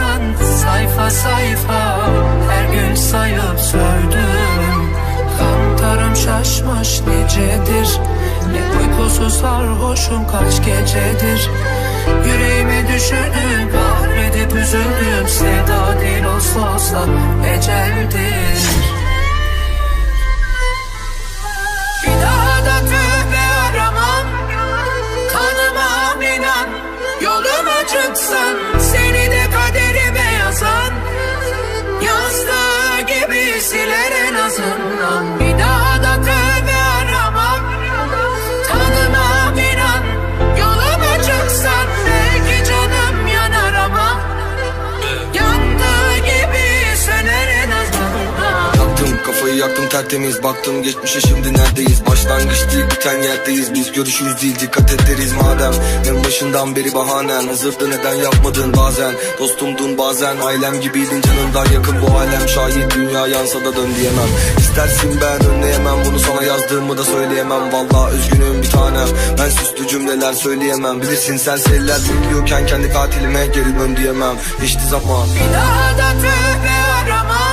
Yazan sayfa sayfa Her gün sayıp sövdüm Kantarım şaşmış nicedir. Ne uykusuz sarhoşum kaç gecedir. Yüreğimi düşünüp kahredip üzüldüm. Sevda değil olsa olsa eceldir. Bir daha da tövbe aramam. Tanımam inan Yoluma çıksın siler en azından Bir tertemiz. Baktım geçmişe şimdi neredeyiz? Başlangıç değil biten yerdeyiz. Biz görüşürüz değil dikkat ederiz madem. En başından beri bahanen. Hazırdı neden yapmadın bazen? Dostumdun bazen. Ailem gibiydin canından yakın bu alem. Şahit dünya yansa da dön diyemem. İstersin ben önleyemem bunu sana yazdığımı da söyleyemem. Vallahi üzgünüm bir tanem. Ben süslü cümleler söyleyemem. Bilirsin sen seriler bekliyorken kendi katilime geri dön diyemem. Geçti zaman. Bir daha da tövbe aramam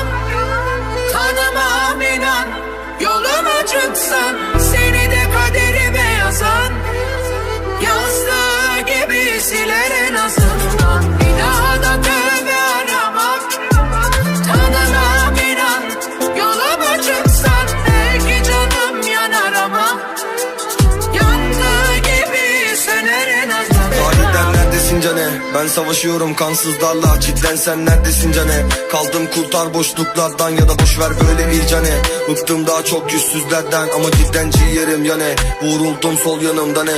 Ben savaşıyorum kansızlarla Cidden sen neredesin cane? Kaldım kurtar boşluklardan ya da boş ver böyle bir cane. Bıktım daha çok yüzsüzlerden ama cidden ciğerim yane. Vuruldum sol yanımda ne?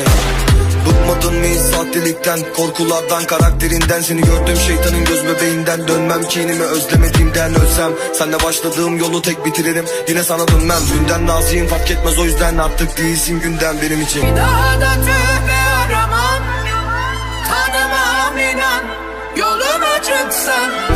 Bıkmadın mı hiç sahtelikten Korkulardan karakterinden? Seni gördüm şeytanın göz bebeğinden. Dönmem kinimi özlemediğimden ölsem. Senle başladığım yolu tek bitiririm. Yine sana dönmem. Dünden naziyim fark etmez o yüzden Artık değilsin günden benim için. Bir daha da tövbe sun.